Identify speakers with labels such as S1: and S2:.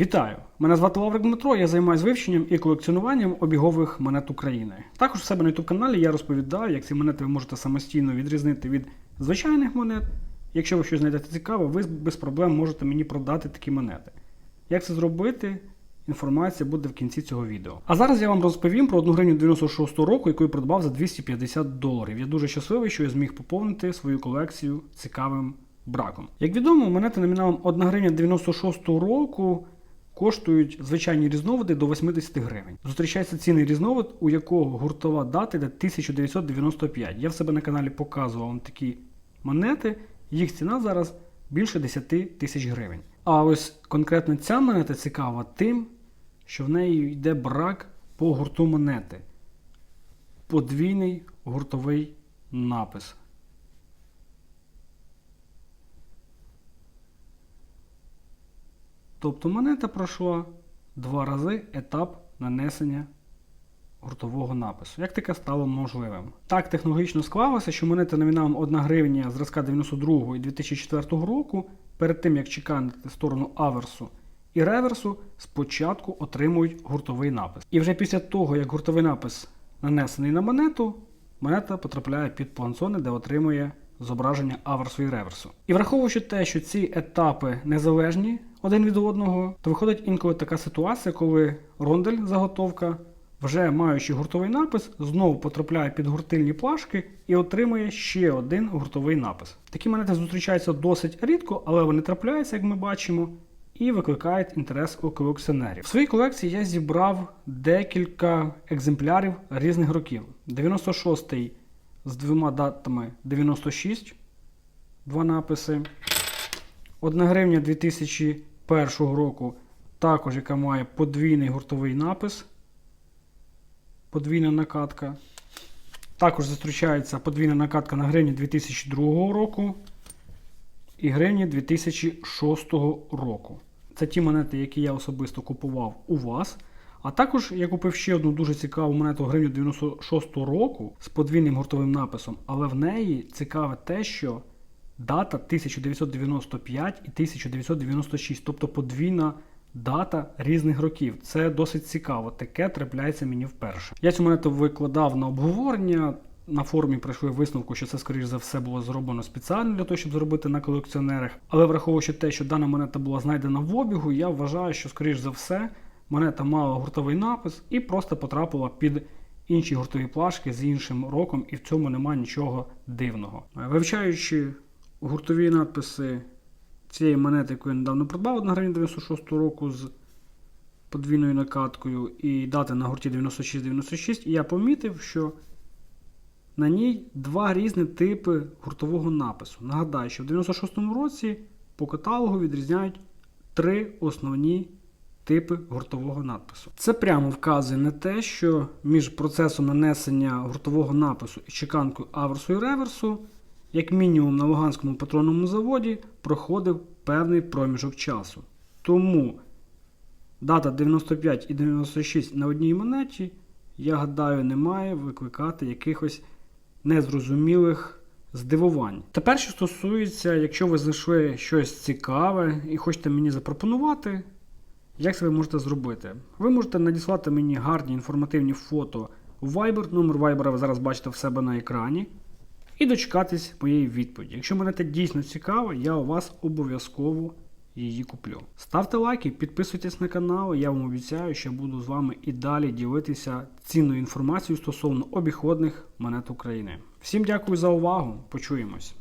S1: Вітаю! Мене звати Лаврик Дмитро, я займаюся вивченням і колекціонуванням обігових монет України. Також в себе на YouTube каналі я розповідаю, як ці монети ви можете самостійно відрізнити від звичайних монет. Якщо ви щось знайдете цікаве, ви без проблем можете мені продати такі монети. Як це зробити? Інформація буде в кінці цього відео. А зараз я вам розповім про одну гривню 96 року, яку я придбав за 250 доларів. Я дуже щасливий, що я зміг поповнити свою колекцію цікавим браком. Як відомо, монети номіналом 1 гривня 96 року коштують звичайні різновиди до 80 гривень. Зустрічається цінний різновид, у якого гуртова дата йде 1995. Я в себе на каналі показував вам такі монети. Їх ціна зараз більше 10 тисяч гривень. А ось конкретно ця монета цікава тим, що в неї йде брак по гурту монети. Подвійний гуртовий напис. Тобто монета пройшла два рази етап нанесення гуртового напису. Як таке стало можливим? Так технологічно склалося, що монети номіналом 1 гривня зразка 92 і 2004 року, перед тим як чеканити сторону аверсу і реверсу, спочатку отримують гуртовий напис. І вже після того, як гуртовий напис нанесений на монету, монета потрапляє під планцони, де отримує зображення аверсу і реверсу. І враховуючи те, що ці етапи незалежні один від одного, то виходить інколи така ситуація, коли рондель заготовка, вже маючи гуртовий напис, знову потрапляє під гуртильні плашки і отримує ще один гуртовий напис. Такі монети зустрічаються досить рідко, але вони трапляються, як ми бачимо, і викликають інтерес у колекціонерів. В своїй колекції я зібрав декілька екземплярів різних років. 96-й з двома датами 96, два написи. 1 гривня 2001 року, також яка має подвійний гуртовий напис. Подвійна накатка. Також зустрічається подвійна накатка на гривні 2002 року і гривні 2006 року. Це ті монети, які я особисто купував у вас. А також я купив ще одну дуже цікаву монету гривню 96 року з подвійним гуртовим написом, але в неї цікаве те, що дата 1995 і 1996, тобто подвійна дата різних років. Це досить цікаво. Таке трапляється мені вперше. Я цю монету викладав на обговорення. На форумі прийшли висновку, що це, скоріш за все, було зроблено спеціально для того, щоб зробити на колекціонерах. Але враховуючи те, що дана монета була знайдена в обігу, я вважаю, що, скоріш за все, монета мала гуртовий напис і просто потрапила під інші гуртові плашки з іншим роком, і в цьому немає нічого дивного. Вивчаючи гуртові надписи цієї монети, яку я недавно придбав на гривні 96 року з подвійною накаткою і дати на гурті 96-96, я помітив, що на ній два різні типи гуртового напису. Нагадаю, що в 96-му році по каталогу відрізняють три основні типи гуртового надпису. Це прямо вказує на те, що між процесом нанесення гуртового напису і чеканкою аверсу і реверсу, як мінімум на Луганському патронному заводі, проходив певний проміжок часу. Тому дата 95 і 96 на одній монеті, я гадаю, не має викликати якихось незрозумілих здивувань. Тепер, що стосується, якщо ви знайшли щось цікаве і хочете мені запропонувати, як це ви можете зробити? Ви можете надіслати мені гарні інформативні фото в Viber, номер Viber ви зараз бачите в себе на екрані, і дочекатись моєї відповіді. Якщо мене це дійсно цікаво, я у вас обов'язково її куплю. Ставте лайки, підписуйтесь на канал, я вам обіцяю, що буду з вами і далі ділитися цінною інформацією стосовно обіходних монет України. Всім дякую за увагу, почуємось!